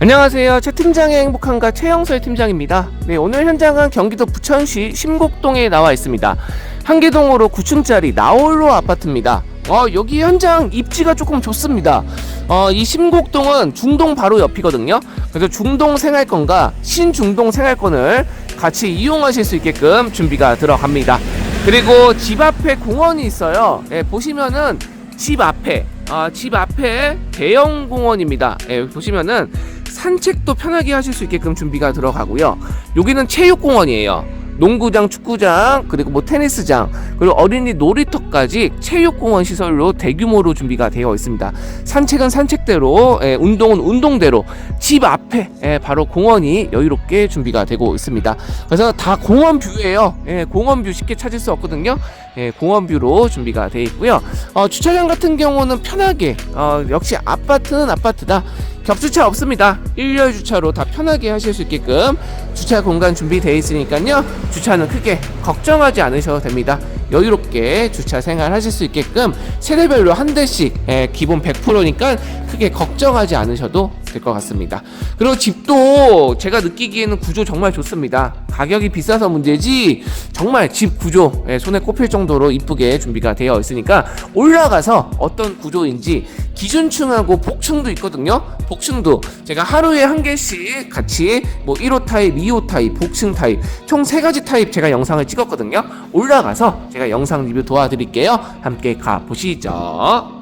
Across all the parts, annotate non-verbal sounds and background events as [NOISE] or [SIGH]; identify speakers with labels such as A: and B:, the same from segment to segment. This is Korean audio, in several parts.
A: 안녕하세요. 최 팀장의 행복한가 최영설 팀장입니다. 네, 오늘 현장은 경기도 부천시 심곡동에 나와 있습니다. 한계동으로 9층짜리 나홀로 아파트입니다. 어, 여기 현장 입지가 조금 좋습니다. 어, 이 심곡동은 중동 바로 옆이거든요. 그래서 중동 생활권과 신중동 생활권을 같이 이용하실 수 있게끔 준비가 들어갑니다. 그리고 집 앞에 공원이 있어요. 예, 보시면은 집 앞에 아, 집 앞에 대형 공원입니다. 예, 여기 보시면은 산책도 편하게 하실 수 있게끔 준비가 들어가고요. 여기는 체육공원이에요. 농구장, 축구장, 그리고 뭐 테니스장, 그리고 어린이 놀이터까지 체육공원 시설로 대규모로 준비가 되어 있습니다. 산책은 산책대로, 예, 운동은 운동대로 집 앞에 예, 바로 공원이 여유롭게 준비가 되고 있습니다. 그래서 다 공원 뷰예요. 예, 공원 뷰 쉽게 찾을 수 없거든요. 예, 공원 뷰로 준비가 되어 있고요. 어, 주차장 같은 경우는 편하게 어, 역시 아파트는 아파트다. 겹주차 없습니다. 일렬 주차로 다 편하게 하실 수 있게끔 주차 공간 준비되어 있으니까요. 주차는 크게 걱정하지 않으셔도 됩니다. 여유롭게 주차 생활 하실 수 있게끔 세대별로 한 대씩 예, 기본 100%니까 크게 걱정하지 않으셔도 될 것 같습니다. 그리고 집도 제가 느끼기에는 구조 정말 좋습니다. 가격이 비싸서 문제지 정말 집 구조 예, 손에 꼽힐 정도로 이쁘게 준비가 되어 있으니까 올라가서 어떤 구조인지 기준층하고 복층도 있거든요. 복층도 제가 하루에 한 개씩 같이 뭐 1호 타입, 2호 타입, 복층 타입 총 세 가지 타입 제가 영상을 찍었거든요. 올라가서 제가 영상 리뷰 도와드릴게요. 함께 가 보시죠.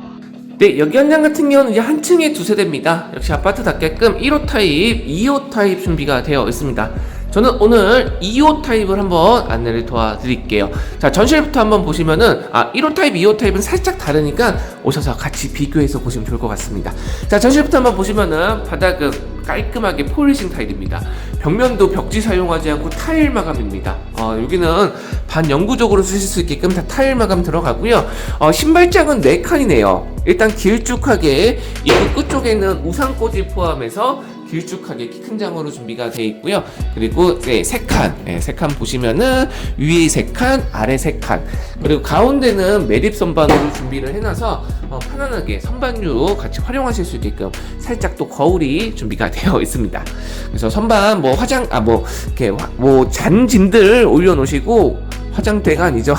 A: 네, 여기 현장 같은 경우는 이제 한 층에 두 세대입니다. 역시 아파트답게끔 1호 타입, 2호 타입 준비가 되어 있습니다. 저는 오늘 2호 타입을 한번 안내를 도와드릴게요. 자, 전실부터 한번 보시면은, 아, 1호 타입, 2호 타입은 살짝 다르니까 오셔서 같이 비교해서 보시면 좋을 것 같습니다. 자, 전실부터 한번 보시면은 바닥은 깔끔하게 폴리싱 타일입니다. 벽면도 벽지 사용하지 않고 타일 마감입니다. 어, 여기는 반영구적으로 쓰실 수 있게끔 다 타일 마감 들어가고요. 어, 신발장은 4칸이네요. 일단 길쭉하게 입구 끝쪽에는 우산꽂이 포함해서 길쭉하게 키 큰 장으로 준비가 되어 있고요. 그리고 네, 세 칸, 네, 세칸 보시면은 위에 세 칸, 아래 세 칸. 그리고 가운데는 매립 선반으로 준비를 해놔서 어, 편안하게 선반류 같이 활용하실 수 있게끔 살짝 또 거울이 준비가 [LAUGHS] 되어 있습니다. 그래서 선반 뭐 화장 아 뭐 이렇게 화- 뭐 잔짐들 올려놓으시고 화장대가 아니죠.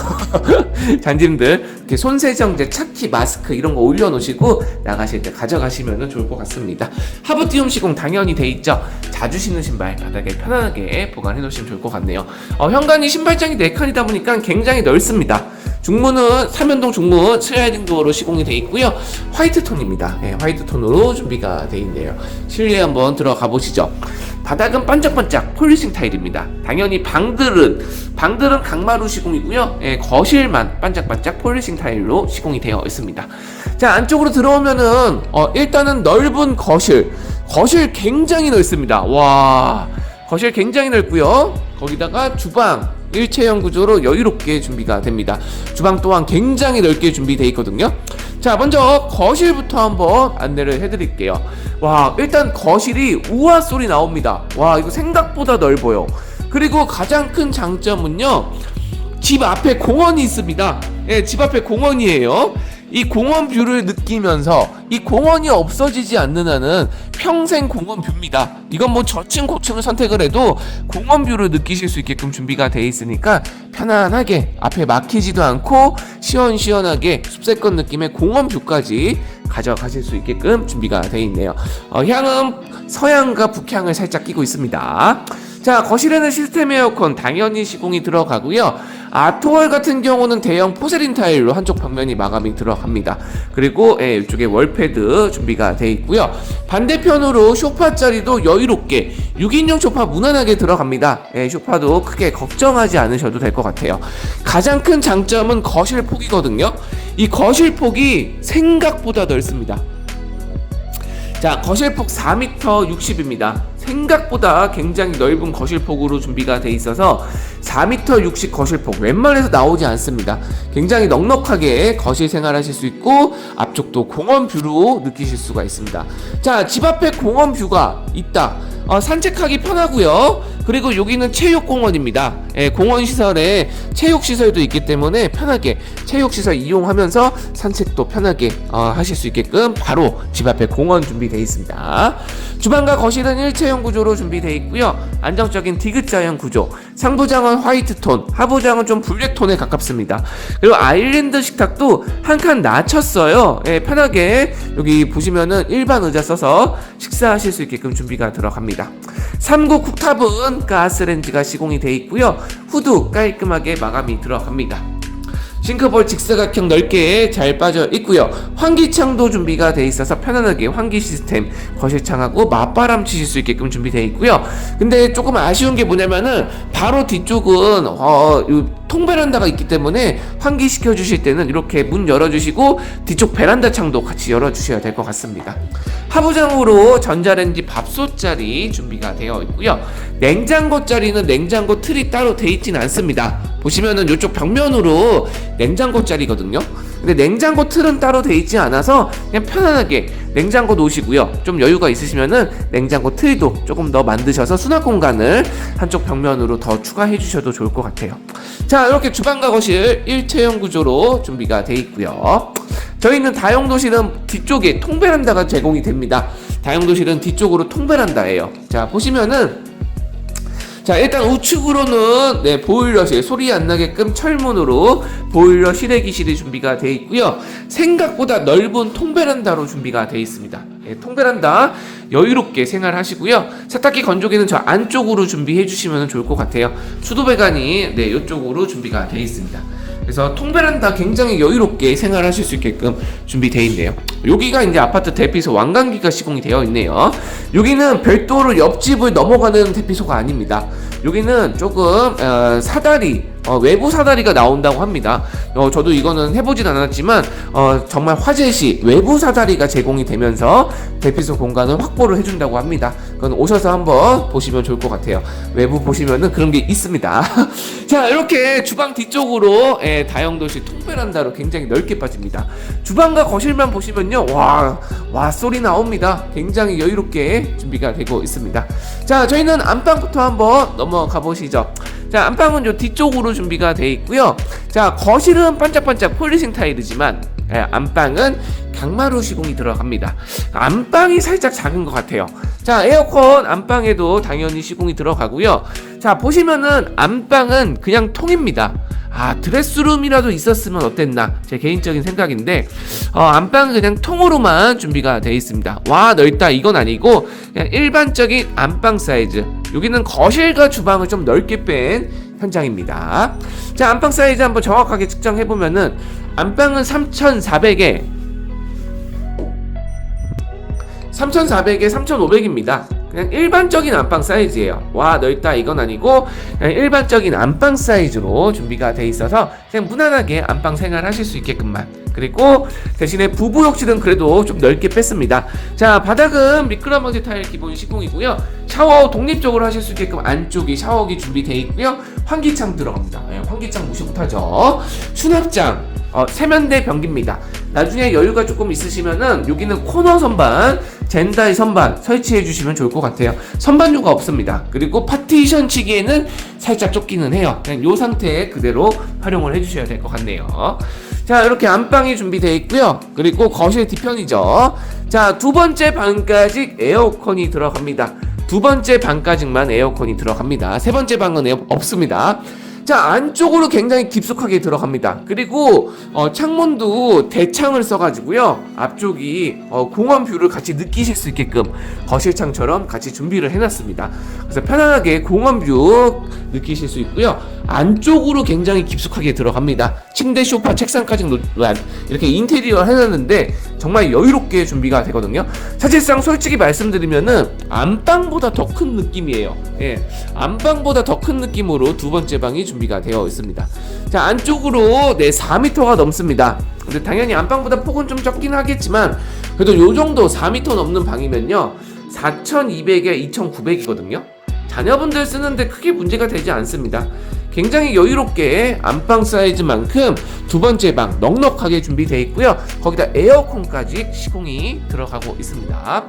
A: [LAUGHS] 잔짐들 이렇게 손세정제, 차키, 마스크 이런 거 올려놓으시고 나가실 때 가져가시면 좋을 것 같습니다. 하부 띄움 시공 당연히 돼 있죠. 자주 신는 신발 바닥에 편안하게 보관해 놓으시면 좋을 것 같네요. 어, 현관이 신발장이 4칸이다 보니까 굉장히 넓습니다. 중문은 삼연동 중문 슬라이딩 도어로 시공이 되어 있고요. 화이트 톤입니다. 네, 화이트 톤으로 준비가 되어 있네요. 실내 한번 들어가 보시죠. 바닥은 반짝반짝 폴리싱 타일입니다. 당연히 방들은 방들은 강마루 시공이고요. 예, 거실만 반짝반짝 폴리싱 타일로 시공이 되어 있습니다. 자 안쪽으로 들어오면은 어, 일단은 넓은 거실 거실 굉장히 넓습니다. 와 거실 굉장히 넓고요. 거기다가 주방 일체형 구조로 여유롭게 준비가 됩니다. 주방 또한 굉장히 넓게 준비되어 있거든요. 자, 먼저 거실부터 한번 안내를 해드릴게요. 와, 일단 거실이 우아 소리 나옵니다. 와, 이거 생각보다 넓어요. 그리고 가장 큰 장점은요, 집 앞에 공원이 있습니다. 예, 집 앞에 공원이에요. 이 공원 뷰를 느끼면서 이 공원이 없어지지 않는 한은 평생 공원 뷰입니다. 이건 뭐 저층 고층을 선택을 해도 공원 뷰를 느끼실 수 있게끔 준비가 돼 있으니까 편안하게 앞에 막히지도 않고 시원시원하게 숲세권 느낌의 공원 뷰까지 가져가실 수 있게끔 준비가 돼 있네요. 어, 향은 서향과 북향을 살짝 끼고 있습니다. 자, 거실에는 시스템 에어컨 당연히 시공이 들어가고요. 아트월 같은 경우는 대형 포세린 타일로 한쪽 벽면이 마감이 들어갑니다. 그리고 예, 이쪽에 월패드 준비가 되어 있고요. 반대편으로 소파 자리도 여유롭게 6인용 소파 무난하게 들어갑니다. 예, 소파도 크게 걱정하지 않으셔도 될 것 같아요. 가장 큰 장점은 거실 폭이거든요. 이 거실 폭이 생각보다 넓습니다. 자, 거실 폭 4m 60입니다. 생각보다 굉장히 넓은 거실폭으로 준비가 돼 있어서 4m 60 거실폭 웬만해서 나오지 않습니다. 굉장히 넉넉하게 거실 생활하실 수 있고 앞쪽도 공원 뷰로 느끼실 수가 있습니다. 자, 집 앞에 공원 뷰가 있다. 어, 산책하기 편하고요. 그리고 여기는 체육공원입니다. 예, 공원 시설에 체육 시설도 있기 때문에 편하게 체육 시설 이용하면서 산책도 편하게 어, 하실 수 있게끔 바로 집 앞에 공원 준비되어 있습니다. 주방과 거실은 일체형 구조로 준비되어 있고요. 안정적인 디귿자형 구조. 상부장은 화이트 톤, 하부장은 좀 블랙 톤에 가깝습니다. 그리고 아일랜드 식탁도 한 칸 낮췄어요. 예, 편하게 여기 보시면은 일반 의자 써서 식사하실 수 있게끔 준비가 들어갑니다. 3구 쿡탑은 가스렌지가 시공이 되어 있고요. 후드 깔끔하게 마감이 들어갑니다. 싱크볼 직사각형 넓게 잘 빠져 있고요. 환기창도 준비가 돼 있어서 편안하게 환기 시스템 거실창하고 맞바람 치실 수 있게끔 준비되어 있고요. 근데 조금 아쉬운 게 뭐냐면은 바로 뒤쪽은 어, 이통 베란다가 있기 때문에 환기 시켜 주실 때는 이렇게 문 열어 주시고 뒤쪽 베란다 창도 같이 열어 주셔야 될 것 같습니다. 하부장으로 전자레인지 밥솥 자리 준비가 되어 있고요. 냉장고 자리는 냉장고 틀이 따로 돼 있지는 않습니다. 보시면은 이쪽 벽면으로 냉장고 자리거든요. 근데 냉장고 틀은 따로 돼 있지 않아서 그냥 편안하게 냉장고 놓으시고요. 좀 여유가 있으시면은 냉장고 틀도 조금 더 만드셔서 수납 공간을 한쪽 벽면으로 더 추가해 주셔도 좋을 것 같아요. 자, 이렇게 주방과 거실 일체형 구조로 준비가 돼 있고요. 저희는 다용도실은 뒤쪽에 통베란다가 제공이 됩니다. 다용도실은 뒤쪽으로 통베란다예요. 자, 보시면은 자 일단 우측으로는 네 보일러실 소리 안 나게끔 철문으로 보일러 실외기실이 준비가 되어 있고요. 생각보다 넓은 통베란다로 준비가 되어 있습니다. 네, 통베란다 여유롭게 생활하시고요. 세탁기 건조기는 저 안쪽으로 준비해 주시면 좋을 것 같아요. 수도 배관이 네 이쪽으로 준비가 되어 있습니다 그래서 통베란다 굉장히 여유롭게 생활하실 수 있게끔 준비되어 있네요. 여기가 이제 아파트 대피소 왕관기가 시공이 되어 있네요. 여기는 별도로 옆집을 넘어가는 대피소가 아닙니다. 여기는 조금 어, 사다리 어, 외부 사다리가 나온다고 합니다. 어, 저도 이거는 해보진 않았지만 어, 정말 화재시 외부 사다리가 제공이 되면서 대피소 공간을 확보를 해준다고 합니다. 그건 오셔서 한번 보시면 좋을 것 같아요. 외부 보시면은 그런 게 있습니다. [LAUGHS] 자 이렇게 주방 뒤쪽으로 예, 다용도실 통베란다로 굉장히 넓게 빠집니다. 주방과 거실만 보시면요, 와, 와 소리 나옵니다. 굉장히 여유롭게 준비가 되고 있습니다. 자 저희는 안방부터 한번 넘어가 보시죠. 자 안방은 요 뒤쪽으로 준비가 되어 있고요. 자 거실은 반짝반짝 폴리싱 타일이지만 예, 안방은 강마루 시공이 들어갑니다. 안방이 살짝 작은 것 같아요. 자 에어컨 안방에도 당연히 시공이 들어가고요. 자 보시면은 안방은 그냥 통입니다. 아 드레스룸이라도 있었으면 어땠나? 제 개인적인 생각인데 어, 안방은 그냥 통으로만 준비가 되어 있습니다. 와 넓다. 이건 아니고 그냥 일반적인 안방 사이즈 여기는 거실과 주방을 좀 넓게 뺀 현장입니다. 자 안방 사이즈 한번 정확하게 측정해 보면은 안방은 3400에 3400에 3500입니다. 그냥 일반적인 안방 사이즈예요. 와 넓다 이건 아니고 그냥 일반적인 안방 사이즈로 준비가 돼 있어서 그냥 무난하게 안방 생활하실 수 있게끔만. 그리고 대신에 부부 욕실은 그래도 좀 넓게 뺐습니다. 자 바닥은 미끄럼방지 타일 기본 시공이고요. 샤워 독립적으로 하실 수 있게끔 안쪽에 샤워기 준비되어 있고요. 환기창 들어갑니다. 예, 환기창 무시 못하죠. 수납장 어, 세면대 변기입니다. 나중에 여유가 조금 있으시면은 여기는 코너 선반, 젠다이 선반 설치해 주시면 좋을 것 같아요. 선반유가 없습니다. 그리고 파티션 치기에는 살짝 좁기는 해요. 그냥 이 상태 그대로 활용을 해 주셔야 될 것 같네요. 자, 이렇게 안방이 준비되어 있고요. 그리고 거실 뒤편이죠. 자, 두 번째 방까지 에어컨이 들어갑니다. 두 번째 방까지만 에어컨이 들어갑니다. 세 번째 방은 에어, 없습니다. 자 안쪽으로 굉장히 깊숙하게 들어갑니다. 그리고 어, 창문도 대창을 써가지고요 앞쪽이 어, 공원 뷰를 같이 느끼실 수 있게끔 거실창처럼 같이 준비를 해놨습니다. 그래서 편안하게 공원 뷰 느끼실 수 있고요 안쪽으로 굉장히 깊숙하게 들어갑니다. 침대, 소파, 책상까지 놓란 이렇게 인테리어 해놨는데 정말 여유롭게 준비가 되거든요. 사실상 솔직히 말씀드리면은 안방보다 더 큰 느낌이에요. 예, 안방보다 더 큰 느낌으로 두 번째 방이 준 비가 되어 있습니다. 자 안쪽으로 네 4m가 넘습니다. 근데 당연히 안방보다 폭은 좀 적긴 하겠지만 그래도 요 정도 4m 넘는 방이면요 4,200에 2,900이거든요. 자녀분들 쓰는데 크게 문제가 되지 않습니다. 굉장히 여유롭게 안방 사이즈만큼 두 번째 방 넉넉하게 준비되어 있고요. 거기다 에어컨까지 시공이 들어가고 있습니다.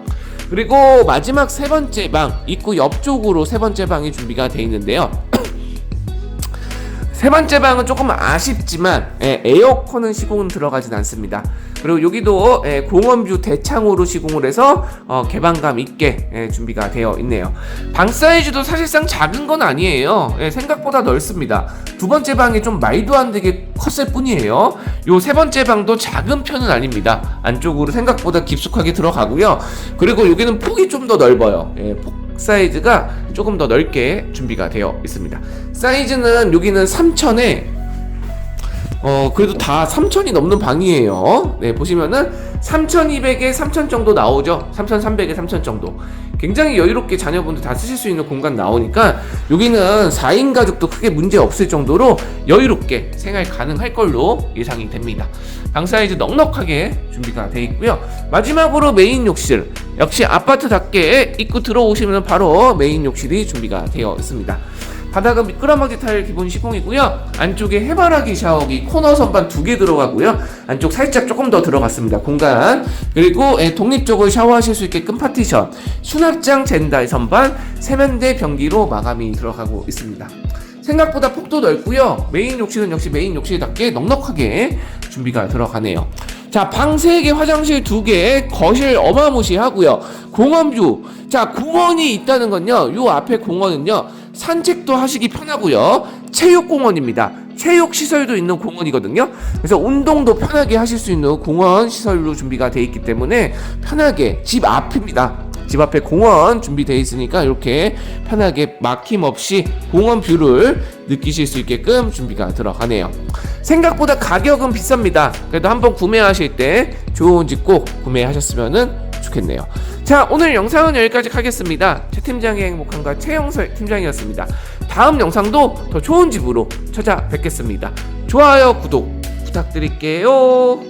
A: 그리고 마지막 세 번째 방 입구 옆쪽으로 세 번째 방이 준비가 되어 있는데요. 세 번째 방은 조금 아쉽지만 예, 에어컨은 시공은 들어가진 않습니다. 그리고 여기도 예, 공원뷰 대창으로 시공을 해서 어, 개방감 있게 예, 준비가 되어 있네요. 방 사이즈도 사실상 작은 건 아니에요. 예, 생각보다 넓습니다. 두 번째 방이 좀 말도 안 되게 컸을 뿐이에요. 요 세 번째 방도 작은 편은 아닙니다. 안쪽으로 생각보다 깊숙하게 들어가고요. 그리고 여기는 폭이 좀 더 넓어요. 예, 폭 사이즈가 조금 더 넓게 준비가 되어 있습니다. 사이즈는 여기는 3천에 어 그래도 다 3천이 넘는 방이에요. 네 보시면은 3,200에 3,000 정도 나오죠. 3,300에 3,000 정도. 굉장히 여유롭게 자녀분들 다 쓰실 수 있는 공간 나오니까 여기는 4인 가족도 크게 문제 없을 정도로 여유롭게 생활 가능할 걸로 예상이 됩니다. 방 사이즈 넉넉하게 준비가 되어 있고요. 마지막으로 메인 욕실. 역시 아파트답게 입구 들어오시면 바로 메인 욕실이 준비가 되어 있습니다. 바닥은 미끄럼막이 타일 기본 시공이고요. 안쪽에 해바라기 샤워기 코너 선반 두 개 들어가고요. 안쪽 살짝 조금 더 들어갔습니다. 공간 그리고 예, 독립적으로 샤워하실 수 있게끔 파티션, 수납장 젠다의 선반, 세면대 변기로 마감이 들어가고 있습니다. 생각보다 폭도 넓고요. 메인 욕실은 역시 메인 욕실답게 넉넉하게 준비가 들어가네요. 자, 방 3개, 화장실 2개, 거실 어마무시하고요. 공원뷰. 자, 공원이 있다는 건요. 요 앞에 공원은요. 산책도 하시기 편하고요. 체육공원입니다. 체육 시설도 있는 공원이거든요. 그래서 운동도 편하게 하실 수 있는 공원 시설로 준비가 되어 있기 때문에 편하게 집 앞입니다. 집 앞에 공원 준비되어 있으니까 이렇게 편하게 막힘 없이 공원 뷰를 느끼실 수 있게끔 준비가 들어가네요. 생각보다 가격은 비쌉니다. 그래도 한번 구매하실 때 좋은 집 꼭 구매하셨으면 좋겠네요. 자, 오늘 영상은 여기까지 하겠습니다. 최 팀장의 행복한가 최영설 팀장이었습니다. 다음 영상도 더 좋은 집으로 찾아뵙겠습니다. 좋아요, 구독 부탁드릴게요.